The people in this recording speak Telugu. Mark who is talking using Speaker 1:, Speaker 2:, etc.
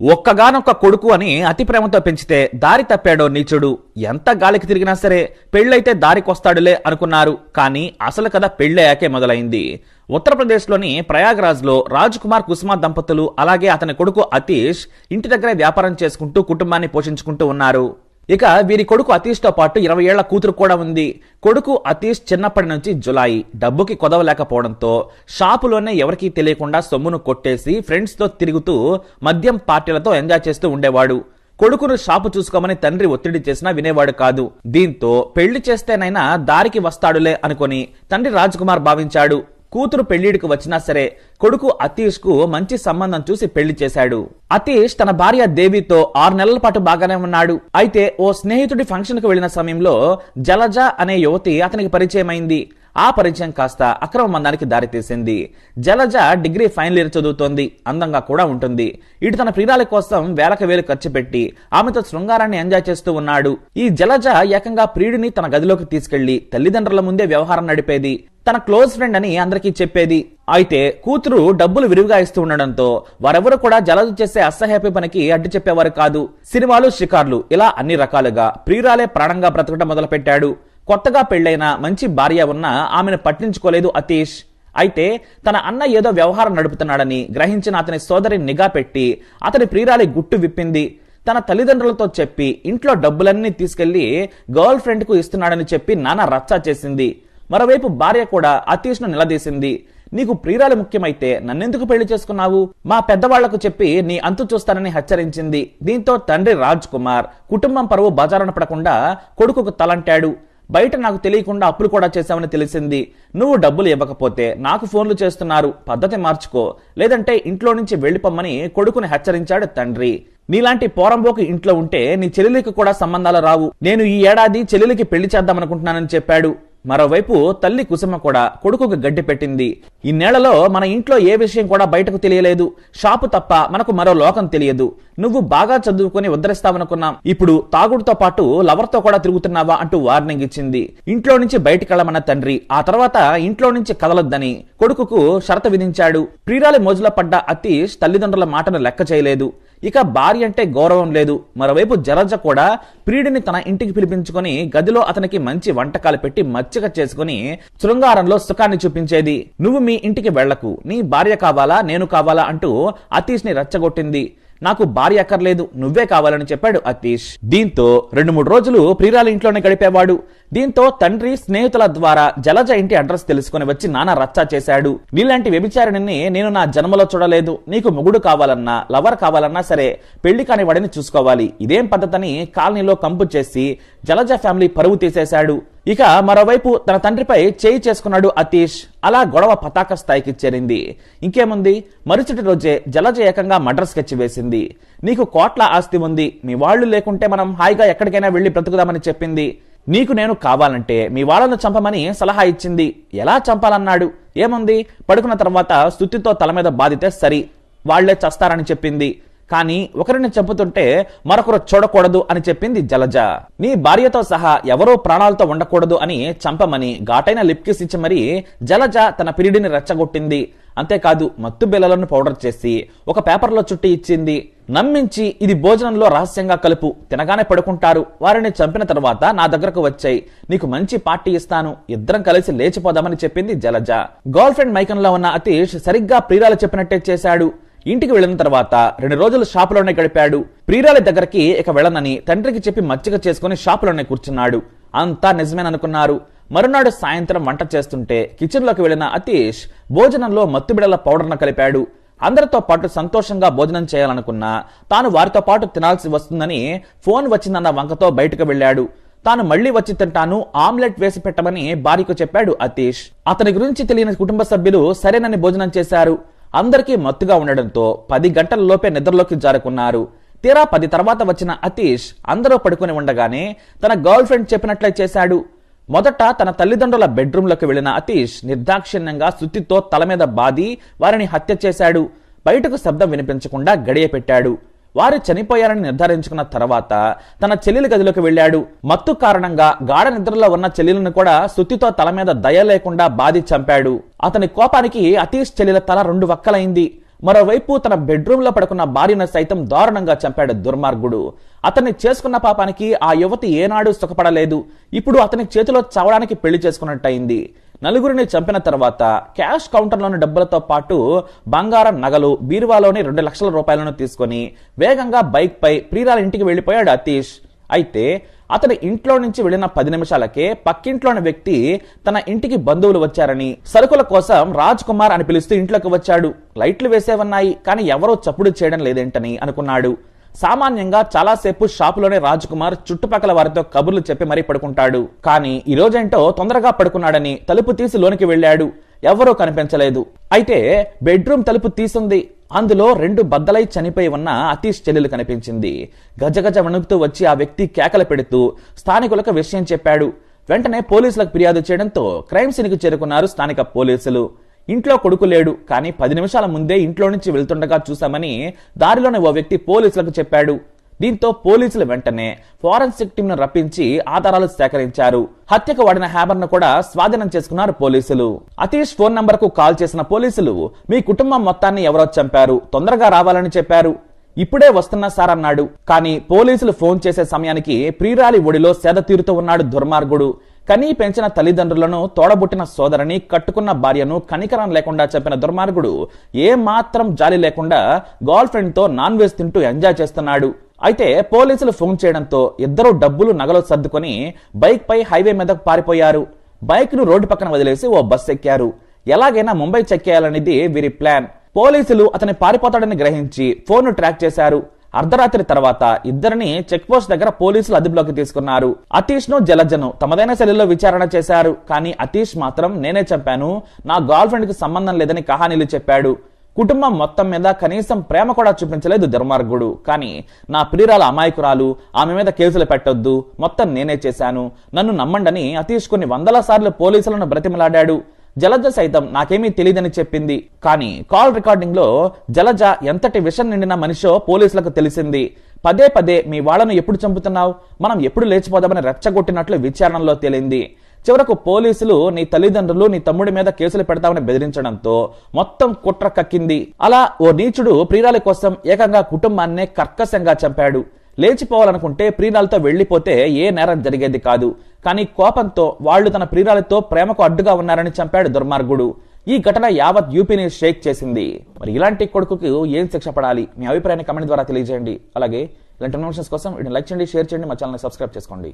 Speaker 1: ఒక్కగానొక్క కొడుకు అని అతి ప్రేమతో పెంచితే దారి తప్పాడో నీచుడు. ఎంత గాలికి తిరిగినా సరే పెళ్ళైతే దారికొస్తాడులే అనుకున్నారు. కానీ అసలు కథ పెళ్ళయ్యాకే మొదలైంది. ఉత్తరప్రదేశ్లోని ప్రయాగ్రాజ్లో రాజ్ కుమార్ కుసుమ దంపతులు అలాగే అతని కొడుకు అతీష్ ఇంటి దగ్గరే వ్యాపారం చేసుకుంటూ కుటుంబాన్ని పోషించుకుంటూ ఉన్నారు. ఇక వీరి కొడుకు అతీష్తో పాటు ఇరవై ఏళ్ళ కూతురు కూడా ఉంది. కొడుకు అతీష్ చిన్నప్పటి నుంచి జులాయి. డబ్బుకి కొదవలేకపోవడంతో షాపులోనే ఎవరికీ తెలియకుండా సొమ్మును కొట్టేసి ఫ్రెండ్స్తో తిరుగుతూ మద్యం పార్టీలతో ఎంజాయ్ చేస్తూ ఉండేవాడు. కొడుకును షాపు చూసుకోమని తండ్రి ఒత్తిడి చేసినా వినేవాడు కాదు. దీంతో పెళ్ళి చేస్తేనైనా దారికి వస్తాడులే అనుకొని తండ్రి రాజ్ కుమార్ భావించాడు. కూతురు పెళ్ళిడికి వచ్చినా సరే కొడుకు అతీష్కు మంచి సంబంధం చూసి పెళ్ళి చేశాడు. అతీష్ తన భార్య దేవితో ఆరు నెలల పాటు బాగానే ఉన్నాడు. అయితే ఓ స్నేహితుడి ఫంక్షన్కు వెళ్ళిన సమయంలో జలజ అనే యువతి అతనికి పరిచయమైంది. ఆ పరిచయం కాస్త అక్రమ మందానికి దారితీసింది. జలజ డిగ్రీ ఫైనల్ ఇయర్ చదువుతోంది. అందంగా కూడా ఉంటుంది. ఇటు తన ప్రియురాల కోసం వేలకు వేలు ఖర్చు పెట్టి ఆమెతో శృంగారాన్ని ఎంజాయ్ చేస్తూ ఉన్నాడు. ఈ జలజ ఏకంగా ప్రియుడిని తన గదిలోకి తీసుకెళ్ళి తల్లిదండ్రుల ముందే వ్యవహారం నడిపేది. తన క్లోజ్ ఫ్రెండ్ అని అందరికీ చెప్పేది. అయితే కూతురు డబ్బులు విరివిగా ఇస్తూ ఉండడంతో వారెవరు కూడా జలజ చేసే అసహ్యపే పనికి అడ్డు చెప్పేవారు కాదు. సినిమాలు షికార్లు ఇలా అన్ని రకాలుగా ప్రియురాలే ప్రాణంగా బ్రతకడం మొదలుపెట్టాడు. కొత్తగా పెళ్ళైన మంచి భార్య ఉన్న ఆమెను పట్టించుకోలేదు అతీష్. అయితే తన అన్న ఏదో వ్యవహారం నడుపుతున్నాడని గ్రహించిన అతని సోదరి నిఘా పెట్టి అతని ప్రియురాలి గుట్టు విప్పింది. తన తల్లిదండ్రులతో చెప్పి ఇంట్లో డబ్బులన్నీ తీసుకెళ్ళి గర్ల్ ఫ్రెండ్కు ఇస్తున్నాడని చెప్పి నాన్న రచ్చా చేసింది. మరోవైపు భార్య కూడా అతీష్ను నిలదీసింది. నీకు ప్రియురాలు ముఖ్యమైతే నన్నెందుకు పెళ్ళి చేసుకున్నావు? మా పెద్దవాళ్ళకు చెప్పి నీ అంతు చూస్తానని హెచ్చరించింది. దీంతో తండ్రి రాజ్ కుమార్ కుటుంబం పరువు బజారున పడకుండా కొడుకుకు తలంటాడు. బయట నాకు తెలియకుండా అప్పులు కూడా చేశావని తెలిసింది. నువ్వు డబ్బులు ఇవ్వకపోతే నాకు ఫోన్లు చేస్తున్నారు. పద్ధతి మార్చుకో. లేదంటే ఇంట్లో నుంచి వెళ్ళిపోమ్మని కొడుకుని హెచ్చరించాడు తండ్రి. నీలాంటి పోరంబోకు ఇంట్లో ఉంటే నీ చెల్లెలికి కూడా సంబంధాలు రావు. నేను ఈ ఏడాది చెల్లెలికి పెళ్ళి చేద్దామనుకుంటున్నానని చెప్పాడు. మరోవైపు తల్లి కుసుమ కూడా కొడుకుకు గడ్డి పెట్టింది. ఈ నేలలో మన ఇంట్లో ఏ విషయం కూడా బయటకు తెలియలేదు. షాపు తప్ప మనకు మరో లోకం తెలియదు. నువ్వు బాగా చదువుకుని ఉద్ధరిస్తావనుకున్నాం. ఇప్పుడు తాగుడుతో పాటు లవర్తో కూడా తిరుగుతున్నావా అంటూ వార్నింగ్ ఇచ్చింది. ఇంట్లో నుంచి బయటికి వెళ్ళమన్న తండ్రి ఆ తర్వాత ఇంట్లో నుంచి కదలొద్దని కొడుకుకు షరత విధించాడు. ప్రియురాలి మోజులో పడ్డ అతీష్ తల్లిదండ్రుల మాటను లెక్క చేయలేదు. ఇక భార్య అంటే గౌరవం లేదు. మరోవైపు జలజ కూడా ప్రియుడిని తన ఇంటికి పిలిపించుకొని గదిలో అతనికి మంచి వంటకాలు పెట్టి మచ్చిక చేసుకుని శృంగారంలో సుఖాన్ని చూపించేది. నువ్వు మీ ఇంటికి వెళ్ళకు నీ భార్య కావాలా? నేను కావాలా? అంటూ అతీష్ని రెచ్చగొట్టింది. నాకు భార్య అక్కర్లేదు నువ్వే కావాలని చెప్పాడు అతీష్. దీంతో రెండు మూడు రోజులు ప్రియురాలు ఇంట్లోనే గడిపేవాడు. దీంతో తండ్రి స్నేహితుల ద్వారా జలజ ఇంటి అడ్రస్ తెలుసుకుని వచ్చి నాన్న రచ్చా చేశాడు. నీలాంటి వ్యభిచారిణిని నేను నా జన్మలో చూడలేదు. నీకు మొగుడు కావాలన్నా లవర్ కావాలన్నా సరే పెళ్ళి కాని వాడిని చూసుకోవాలి. ఇదేం పద్ధతని కాలనీలో కంపు చేసి జలజ ఫ్యామిలీ పరువు తీసేశాడు. ఇక మరోవైపు తన తండ్రిపై చేయి చేసుకున్నాడు అతీష్. అలా గొడవ పతాక స్థాయికి చేరింది. ఇంకేముంది? మరుసటి రోజే జలజ ఏకంగా మర్డర్ స్కెచ్ వేసింది నీకు కోట్ల ఆస్తి ఉంది. మీ వాళ్ళు లేకుంటే మనం హాయిగా ఎక్కడికైనా వెళ్ళి బ్రతుకుదామని చెప్పింది. నీకు నేను కావాలంటే మీ వాళ్ళను చంపమని సలహా ఇచ్చింది. ఎలా చంపాలన్నాడు? ఏముంది? పడుకున్న తర్వాత స్థుతితో తల మీద బాధితే సరి. వాళ్ళే చస్తారని చెప్పింది. కానీ ఒకరిని చంపుతుంటే మరొకరు చూడకూడదు అని చెప్పింది జలజ. నీ భార్యతో సహా ఎవరో ప్రాణాలతో ఉండకూడదు అని చంపమని ఘాటైన లిప్కిస్ ఇచ్చి మరీ జలజ తన పిరిడిని రెచ్చగొట్టింది. అంతేకాదు మత్తు బిల్లలను పౌడర్ చేసి ఒక పేపర్లో చుట్టి ఇచ్చింది. నమ్మించి ఇది భోజనంలో రహస్యంగా కలుపు. తినగానే పడుకుంటారు. వారిని చంపిన తర్వాత నా దగ్గరకు వచ్చాయి. నీకు మంచి పార్టీ ఇస్తాను. ఇద్దరం కలిసి లేచిపోదామని చెప్పింది జలజ. గర్ల్ ఫ్రెండ్ మైకంలో ఉన్న అతీష్ సరిగ్గా ప్రియురాలు చెప్పినట్టే చేశాడు. ఇంటికి వెళ్ళిన తర్వాత రెండు రోజులు షాపులోనే గడిపాడు. ప్రియురాలి దగ్గరికి ఇక వెళ్ళనని తండ్రికి చెప్పి మచ్చిక చేసుకుని షాపులోనే కూర్చున్నాడు. అంతా నిజమేననుకున్నారు. మరునాడు సాయంత్రం వంట చేస్తుంటే కిచెన్లోకి వెళ్ళిన అతీష్ భోజనంలో మత్తుబిడల పౌడర్ను కలిపాడు. అందరితో పాటు సంతోషంగా భోజనం చేయాలనుకున్నా తాను వారితో పాటు తినాల్సి వస్తుందని ఫోన్ వచ్చిందన్న వంకతో బయటకు వెళ్ళాడు. తాను మళ్ళీ వచ్చి తింటాను ఆమ్లెట్ వేసి పెట్టమని భార్యకు చెప్పాడు అతీష్. అతని గురించి తెలియని కుటుంబ సభ్యులు సరేనని భోజనం చేశారు. అందరికీ మత్తుగా ఉండడంతో పది గంటలలోపే నిద్రలోకి జారుకున్నారు. తీరా పది తర్వాత వచ్చిన అతీష్ అందరూ పడుకుని ఉండగానే తన గర్ల్ ఫ్రెండ్ చెప్పినట్లే చేశాడు. మొదట తన తల్లిదండ్రుల బెడ్రూమ్లోకి వెళ్ళిన అతీష్ నిర్దాక్షిణ్యంగా సుత్తితో తల మీద బాది వారిని హత్య చేశాడు. బయటకు శబ్దం వినిపించకుండా గడియ పెట్టాడు. వారు చనిపోయారని నిర్ధారించుకున్న తర్వాత తన చెల్లెలి గదిలోకి వెళ్ళాడు. మత్తు కారణంగా గాఢ నిద్రలో ఉన్న చెల్లెలను కూడా సుత్తితో తల మీద దయ లేకుండా బాధి చంపాడు. అతని కోపానికి అతీష్ చెల్లెల తల రెండు వక్కలైంది. మరోవైపు తన బెడ్రూమ్లో పడుకున్న భార్యను సైతం దారుణంగా చంపాడు దుర్మార్గుడు. అతన్ని చేసుకున్న పాపానికి ఆ యువతి ఏనాడు సుఖపడలేదు. ఇప్పుడు అతని చేతిలో చావడానికి పెళ్ళి చేసుకున్నట్టయింది. నలుగురిని చంపిన తర్వాత క్యాష్ కౌంటర్లోని డబ్బులతో పాటు బంగారం నగలు బీరువాలోని రెండు లక్షల రూపాయలను తీసుకొని వేగంగా బైక్పై ప్రియురాలి ప్రియురాల ఇంటికి వెళ్ళిపోయాడు అతీష్. అయితే అతని ఇంట్లో నుంచి వెళ్ళిన పది నిమిషాలకే పక్కింట్లోని వ్యక్తి తన ఇంటికి బంధువులు వచ్చారని సరుకుల కోసం రాజ్ కుమార్ అని పిలుస్తూ ఇంట్లోకి వచ్చాడు. లైట్లు వేసేవన్నాయి కానీ ఎవరో చప్పుడు చేయడం లేదేంటని అనుకున్నాడు. సామాన్యంగా చాలాసేపు షాపులోనే రాజ్ కుమార్ చుట్టుపక్కల వారితో కబుర్లు చెప్పి మరీ పడుకుంటాడు. కానీ ఈ రోజేంటో తొందరగా పడుకున్నాడని తలుపు తీసి లోనికి వెళ్ళాడు. ఎవరూ కనిపించలేదు. అయితే బెడ్రూమ్ తలుపు తీసింది. అందులో రెండు బద్దలై చనిపోయి ఉన్న అతీష్ చెల్లెలు కనిపించింది. గజగజ వణుకుతూ వచ్చి ఆ వ్యక్తి కేకలు పెడుతూ స్థానికులకు విషయం చెప్పాడు. వెంటనే పోలీసులకు ఫిర్యాదు చేయడంతో క్రైమ్ సీన్కి చేరుకున్నారు స్థానిక పోలీసులు. ఇంట్లో కొడుకు లేడు కానీ పది నిమిషాల ముందే ఇంట్లో నుంచి వెళ్తుండగా చూశామని దారిలోనే ఓ వ్యక్తి పోలీసులకు చెప్పాడు. దీంతో పోలీసులు వెంటనే ఫోరెన్సిక్ టీమ్ను రప్పించి ఆధారాలు సేకరించారు. హత్యకు వాడిన హ్యాబర్ను కూడా స్వాధీనం చేసుకున్నారు పోలీసులు. అతీష్ ఫోన్ నంబర్కు కాల్ చేసిన పోలీసులు మీ కుటుంబం మొత్తాన్ని ఎవరో చంపారు తొందరగా రావాలని చెప్పారు. ఇప్పుడే వస్తున్నా సార్ అన్నాడు. కానీ పోలీసులు ఫోన్ చేసే సమయానికి ప్రియురాలి ఒడిలో సేద తీరుతూ ఉన్నాడు దుర్మార్గుడు. కనీ పెంచిన తల్లిదండ్రులను తోడబుట్టిన సోదరిని కట్టుకున్న భార్యను కనికరం లేకుండా చెప్పిన దుర్మార్గుడు ఏ మాత్రం జాలి లేకుండా గర్ల్ ఫ్రెండ్తో నాన్ వెజ్ తింటూ ఎంజాయ్ చేస్తున్నాడు. అయితే పోలీసులు ఫోన్ చేయడంతో ఇద్దరు డబ్బులు నగలు సర్దుకొని బైక్ పై హైవే మీదకు పారిపోయారు. బైక్ను రోడ్డు పక్కన వదిలేసి ఓ బస్ ఎక్కారు. ఎలాగైనా ముంబై చెక్కేయాలనేది వీరి ప్లాన్. పోలీసులు అతని పారిపోతాడని గ్రహించి ఫోన్ ట్రాక్ చేశారు. అర్ధరాత్రి తర్వాత ఇద్దరిని చెక్ పోస్ట్ దగ్గర పోలీసులు అదుపులోకి తీసుకున్నారు. అతీష్ను జలజను తమదైన శైలిలో విచారణ చేశారు. కానీ అతీష్ మాత్రం నేనే చంపాను. నా గర్ల్ ఫ్రెండ్కి సంబంధం లేదని కహానీలు చెప్పాడు. కుటుంబం మొత్తం మీద కనీసం ప్రేమ కూడా చూపించలేదు దుర్మార్గుడు. కానీ నా ప్రియురాల అమాయకురాలు. ఆమె మీద కేసులు పెట్టొద్దు. మొత్తం నేనే చేశాను. నన్ను నమ్మండని అతీష్ కొన్ని వందల సార్లు పోలీసులను బ్రతిమలాడాడు. జలజ సైతం నాకేమీ తెలియదని చెప్పింది. కానీ కాల్ రికార్డింగ్లో జలజ ఎంతటి విషం నిండిన మనిషో పోలీసులకు తెలిసింది. పదే పదే మీ వాళ్ళను ఎప్పుడు చంపుతున్నావు? మనం ఎప్పుడు లేచిపోదామని రెచ్చగొట్టినట్లు విచారణలో తేలింది. చివరకు పోలీసులు నీ తల్లిదండ్రులు నీ తమ్ముడి మీద కేసులు పెడతామని బెదిరించడంతో మొత్తం కుట్ర కక్కింది. అలా ఓ నీచుడు ప్రియురాలి కోసం ఏకంగా కుటుంబాన్నే కర్కశంగా చంపాడు. లేచిపోవాలనుకుంటే ప్రియురాలతో వెళ్ళిపోతే ఏ నేరం జరిగేది కాదు. కానీ కోపంతో వాళ్ళు తన ప్రియురాలతో ప్రేమకు అడ్డుగా ఉన్నారని చంపాడు దుర్మార్గుడు. ఈ ఘటన యావత్ యూపీని షేక్ చేసింది. మరి ఇలాంటి కొడుకుకి ఏం శిక్ష పడాలి? మీ అభిప్రాయాన్ని కమెంట్ ద్వారా తెలియజేయండి. అలాగే ఇలాంటి ఇన్ఫర్మేషన్స్ కోసం వీడిని లైక్ చేయండి షేర్ చేయండి మా ఛానల్ సబ్స్క్రైబ్ చేసుకోండి.